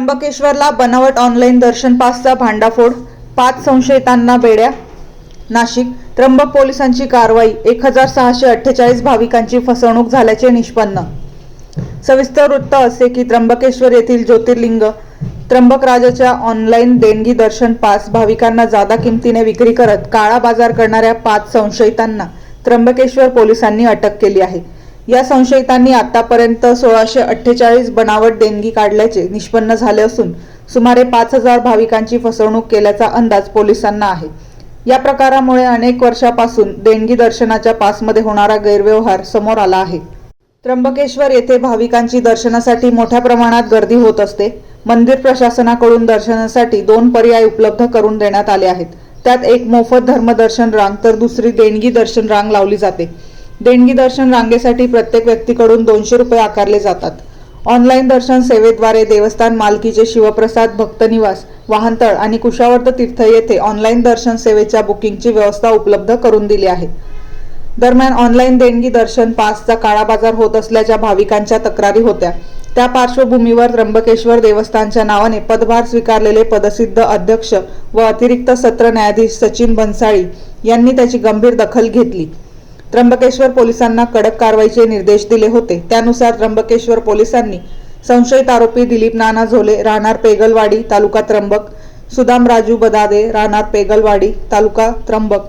त्र्यंबकेश्वरला बनावट ऑनलाईन दर्शन पासचा भांडाफोड पाच संशयितांना बेड्या नाशिक त्र्यंबक पोलिसांची कारवाई एक हजार सहाशे अठ्ठेचाळीस भाविकांची फसवणूक झाल्याचे निष्पन्न. सविस्तर वृत्त असे की त्र्यंबकेश्वर येथील ज्योतिर्लिंग त्र्यंबकराजाच्या ऑनलाईन देणगी दर्शन पास भाविकांना जादा किमतीने विक्री करत काळा बाजार करणाऱ्या पाच संशयितांना त्र्यंबकेश्वर पोलिसांनी अटक केली आहे. या संशयितांनी आतापर्यंत सोळाशे अठ्ठेचाळीस बनावट देणगी काढल्याचे निष्पन्न झाले असून सुमारे पाच हजार भाविकांची फसवणूक केल्याचा अंदाज पोलिसांना आहे. या प्रकारामुळे अनेक वर्षापासून देणगी दर्शनाच्या पासमध्ये होणारा गैरव्यवहार समोर आला आहे. त्र्यंबकेश्वर येथे भाविकांची दर्शनासाठी मोठ्या प्रमाणात गर्दी होत असते. मंदिर प्रशासनाकडून दर्शनासाठी दोन पर्याय उपलब्ध करून देण्यात आले आहेत. त्यात एक मोफत धर्मदर्शन रांग तर दुसरी देणगी दर्शन रांग लावली जाते. देणगी दर्शन रांगेसाठी प्रत्येक व्यक्तीकडून दोनशे रुपये आकारले जातात. ऑनलाईन दर्शन सेवेद्वारे देवस्थान मालकीचे शिवप्रसाद भक्तनिवास वाहनतळ आणि कुशावर्त तीर्थ येथे ऑनलाईन दर्शन सेवेच्या बुकिंगची व्यवस्था उपलब्ध करून दिली आहे. दरम्यान ऑनलाईन देणगी दर्शन पासचा काळा बाजार होत असल्याच्या भाविकांच्या तक्रारी होत्या. त्या पार्श्वभूमीवर त्र्यंबकेश्वर देवस्थानच्या नावाने पदभार स्वीकारलेले पदसिद्ध अध्यक्ष व अतिरिक्त सत्र न्यायाधीश सचिन भन्साळी यांनी त्याची गंभीर दखल घेतली. त्र्यंबकेश्वर पोलिसांना कडक कारवाईचे निर्देश दिले होते. त्यानुसार त्र्यंबकेश्वर पोलिसांनी संशयित आरोपी दिलीप नाना झोले राहणार पेगलवाडी तालुका त्र्यंबक सुदाम राजू बदादे राहणार पेगलवाडी तालुका त्र्यंबक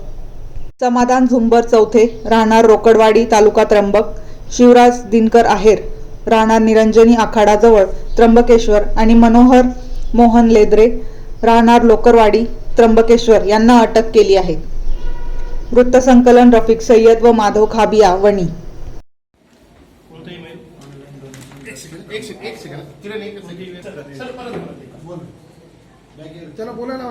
समाधान झुंबर चौथे राहणार रोकडवाडी तालुका त्र्यंबक शिवराज दिनकर आहेर राहणार निरंजनी आखाडाजवळ त्र्यंबकेश्वर आणि मनोहर मोहन लेद्रे राहणार लोकरवाडी त्र्यंबकेश्वर यांना अटक केली आहे. वृत्तसंकलन रफिक सय्यद व माधव खाबिया वणी. त्याला बोलायला.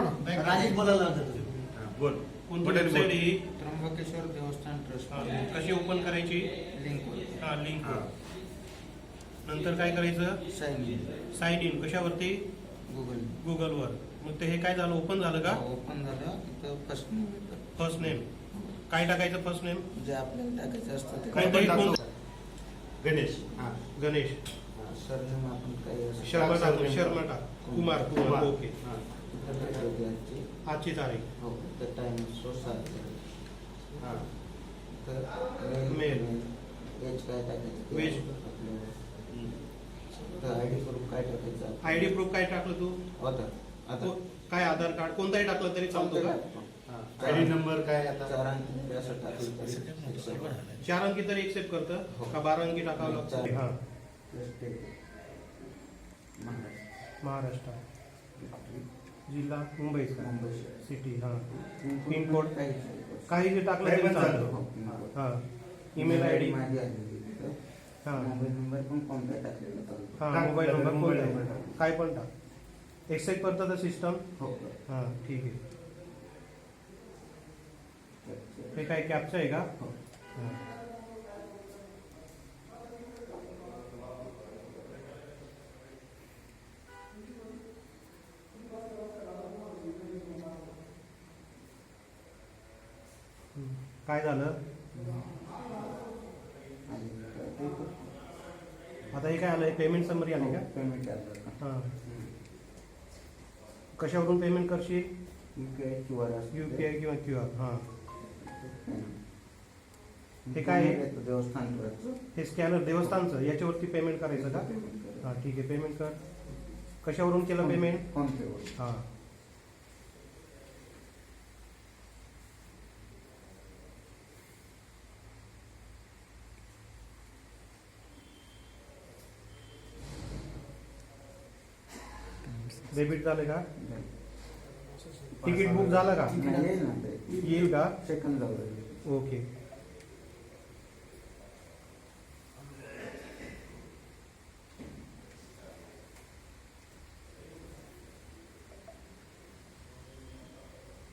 बोल. वेबसाईट ही? त्र्यंबकेश्वर देवस्थान ट्रस्ट हा, कशी ओपन करायची? लिंक हा लिंक हा. नंतर काय करायचं? साईन इन साईन इन कशावरती? गुगल गुगलवर मग ते हे काय झालं? ओपन झालं का? ओपन झालं. इथं फर्स्ट नेम. फर्स्ट नेम काय टाकायचं फर्स्ट नेम जे आपल्याला टाकायचं असतं ते काय कोणतंही टाकतो. गणेश हा गणेश सरनेम आपण काही असं शर्मा टाक सरनेम. शर्मा टाक कुमार कुमार कुमार. ओके हा. ठेवली आजची. आजची तारीख हो तर टाइम असतो सात हा. तर. मेल वेज काय टाकायचं ते Veg. आपल्याला. तर आय डी प्रूफ काय टाकायचं आय डी प्रूफ काय टाकलं तू होतं आता को- काय आधार कार्ड कोणताही टाकलं तरी चालतो का. आयडी नंबर काय आता? चार अंकी तरी accept. चार अंकी तरी एक्सेप्ट करतं? हो. का बारा अंकी टाकावं लागतं. हा. महाराष्ट्र. महाराष्ट्र. जिल्हा मुंबई मुंबई सिटी हा. पिनकोड काही जे टाकलं तरी चालतं. हो, पिनकोड. हा. ईमेल आय डी माझी. हा. मोबाईल नंबर पण कोणता टाकलेला हा मोबाईल नंबर. काय पण टाक. एक्सेप्ट करतं तर सिस्टम हो. हा ठीक आहे. हे काय कॅपचं आहे का? हो. काय झालं? आता हे काय आलंय? पेमेंट समरी आली का? पेमेंट हा. कशावरून पेमेंट करशील? UPI Q R U P I किंवा क्यू आर हां. ते काय? आहे? देवस्थान हे स्कॅनर देवस्थानचं याच्यावरती पेमेंट करायचं का. हां ठीक आहे पेमेंट कर. कशावरून केलं पेमेंट हां. डेबिट झालं का? तिकीट बुक झालं का? नाही येईल ना ते येईल का? सेकंद जाऊ ओके.